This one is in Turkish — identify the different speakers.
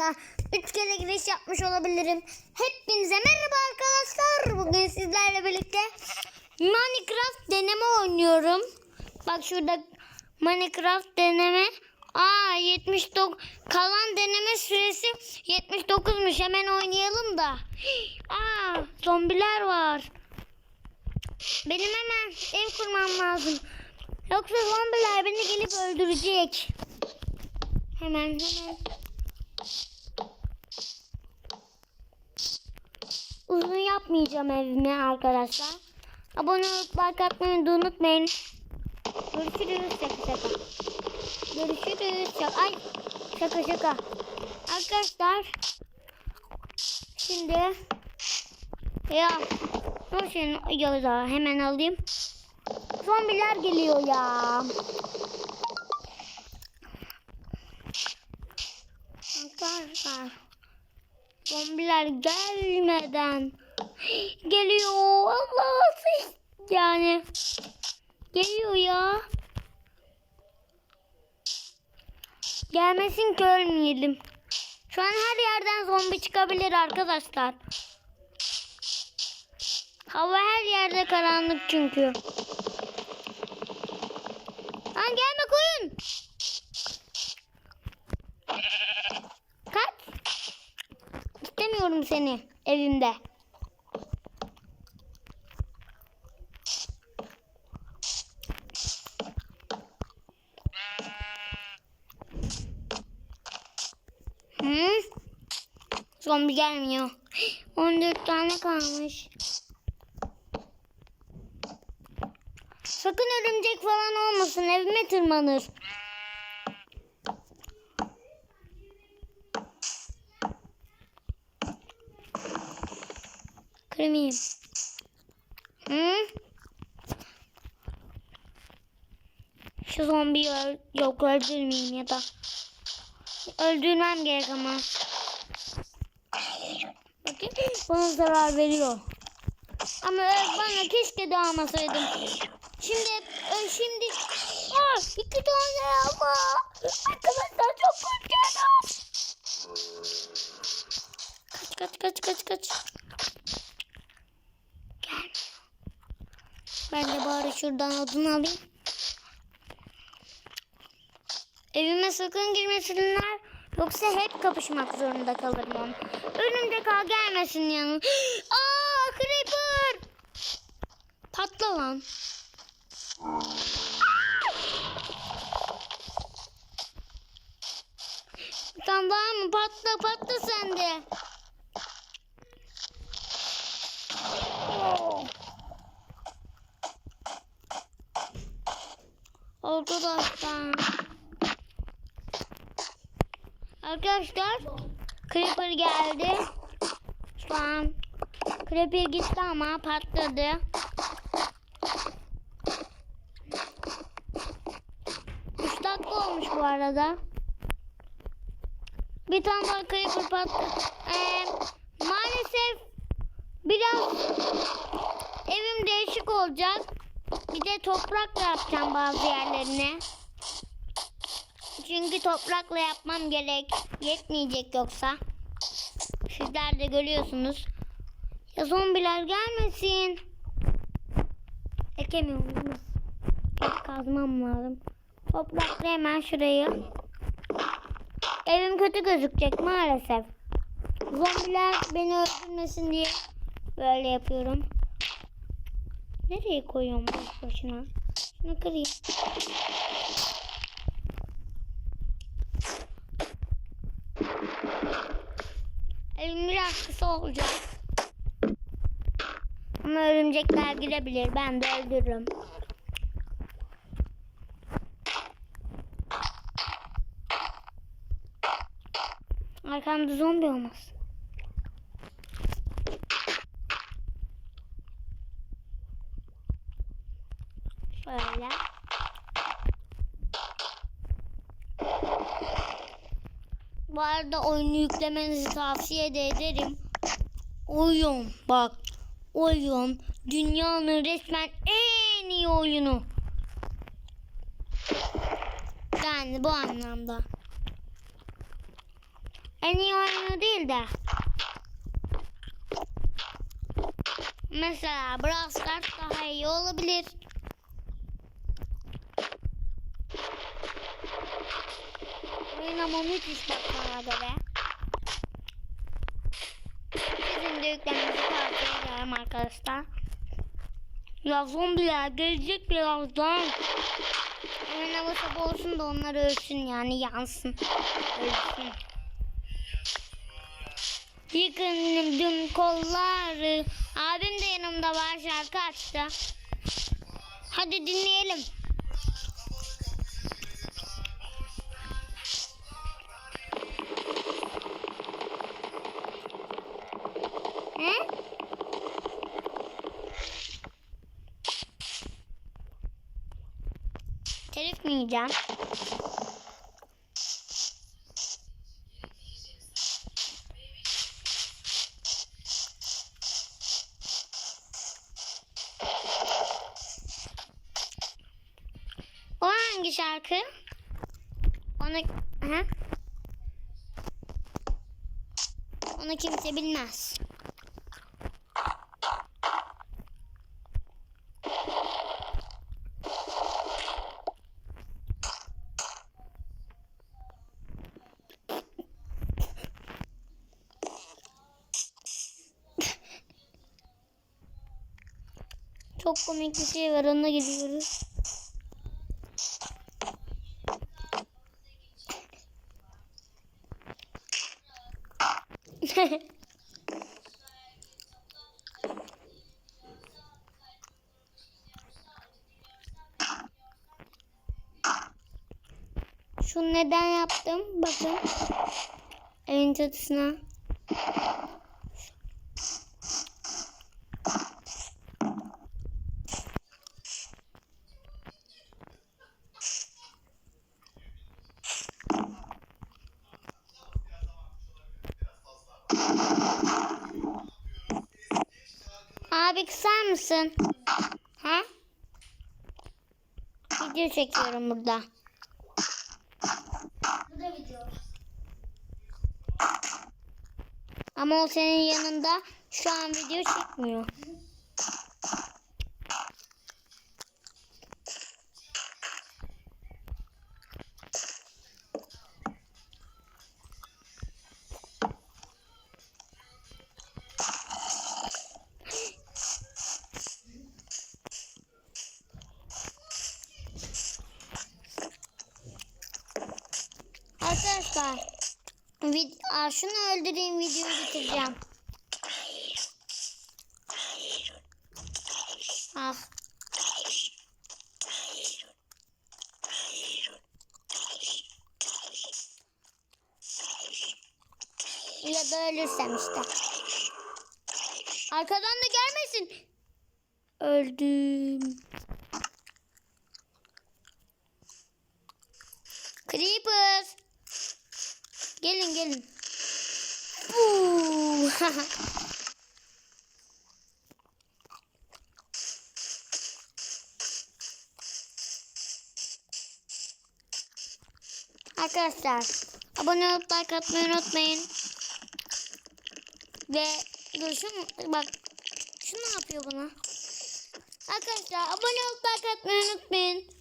Speaker 1: Hatta 3 kere giriş yapmış olabilirim. Hepinize merhaba arkadaşlar. Bugün sizlerle birlikte Minecraft deneme oynuyorum. Bak şurada Minecraft deneme. Aa 79 kalan deneme süresi 79'muş. Hemen oynayalım da. Aa zombiler var. Benim hemen ev kurmam lazım. Yoksa zombiler beni gelip öldürecek. Hemen hemen. Uzun yapmayacağım evimi arkadaşlar. Abone olup like atmayı da unutmayın. Görüşürüz. Şaka şaka. Görüşürüz. Şaka. Ay şaka şaka. Arkadaşlar. Şimdi ya şimdi ya hemen alayım. Zombiler geliyor ya. Arkadaşlar. Zombiler gelmeden geliyor. Allah yani geliyor ya. Gelmesin ki ölmeyelim. Şu an her yerden zombi çıkabilir arkadaşlar. Hava her yerde karanlık çünkü. Lan gelme koyun. Kaç. İstemiyorum seni evimde. Hı? Zombi gelmiyor. 14 tane kalmış. Sakın örümcek falan olmasın. Evime tırmanır. Kırmayayım. Hı? Şu zombiyi öl yok öldürmeyeyim ya da. Öldürmem gerek ama. Bakın bana zarar veriyor. Ama bana keşke doğmasaydım. Şimdi e, şimdi Aa, iki tane ama arkadaşlar çok korkuyorum. Kaç kaç kaç kaç kaç. Ben de bari şuradan odun alayım. Evime sakın girmesinler. Yoksa hep kapışmak zorunda kalırım onu. Önümde kal gelmesin yanıma. Aa creeper. Patla lan. Daha mı? Patla patla sen Arkadaşlar. Arkadaşlar. Creeper geldi. Şu an Creeper gitti ama patladı. Üç dakika olmuş bu arada. Bir tane daha creeper patladı. Ee, maalesef biraz evim değişik olacak. Bir de toprakla yapacağım bazı yerlerini. Çünkü toprakla yapmam gerek. Yetmeyecek yoksa. Sizler de görüyorsunuz. Ya zombiler gelmesin. Ekemiyorum. Kazmam lazım. Toprakla hemen şurayı. Evim kötü gözükecek maalesef. Zombiler beni öldürmesin diye böyle yapıyorum. Nereye koyuyorum boş başına? Şunu kırayım. Evim biraz kısa olacak. Ama örümcekler girebilir. Ben de öldürürüm. Arkamda zombi olmaz. Bu arada oyunu yüklemenizi tavsiye de ederim. Oyun bak. Oyun dünyanın resmen en iyi oyunu. Yani bu anlamda. en iyi oyunu değil de. Mesela Brawl Stars daha iyi olabilir. Oyun ama müthiş bak bana göre. Yüklemenizi tavsiye ederim arkadaşlar. Ya zombiler gelecek birazdan. Oyun havası olsun da onlar ölsün yani yansın. Ölsün. Yıkındım kolları. Abim de yanımda var şarkı açtı. Hadi dinleyelim. Telif mi yiyeceğim? O hangi şarkı? Onu... Aha. Onu kimse bilmez. Çok komik bir şey var ona gidiyoruz. Şunu neden yaptım? Bakın. Evin çatısına. Abi kısar mısın? Ha? Video çekiyorum burada.
Speaker 2: Bu da video.
Speaker 1: Ama o senin yanında şu an video çekmiyor. Arkadaşlar vid Aa, şunu öldüreyim videoyu bitireceğim. Ah. Ya da ölürsem işte. Arkadan da gelmesin. Öldüm. Creeper. Gelin gelin. Buu. Arkadaşlar abone olup like atmayı unutmayın. Ve şunu bak şu ne yapıyor buna? Arkadaşlar abone olup like atmayı unutmayın.